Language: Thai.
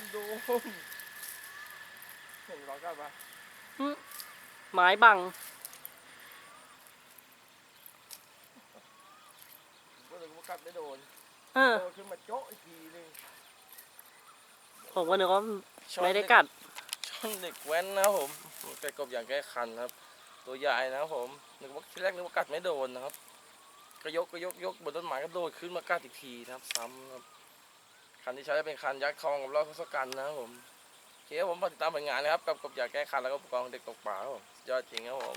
นโดนเห็นร้อนกันปะหึไม้บังผมก็เลยว่ากัดไม่โดนเออโดนขึ้นมาโจ๊ะอีกทีนึงผมก็นึกว่าไม่ได้กัดช่อนเด็กแว้นนะครับผมไก่กบอย่างแก้คันครับ ตัวใหญ่นะครับผมนึกว่าที่แรกนึกว่ากัดไม่โดนนะครับก็ยกก็ยกยกบนต้นไม้ก็โดดขึ้นมากัดอีกทีนะครับ ซ้ำครับ คันที่ใช้เป็นคันยักษ์ทองกับรอทศกัณฐ์นะครับผมโอเคผมฝาติดตามผลงานนะครับกับกบอยากแก้คันแล้วก็อุปกรณ์เด็กตกปลาครับผมยอดจริงครับผม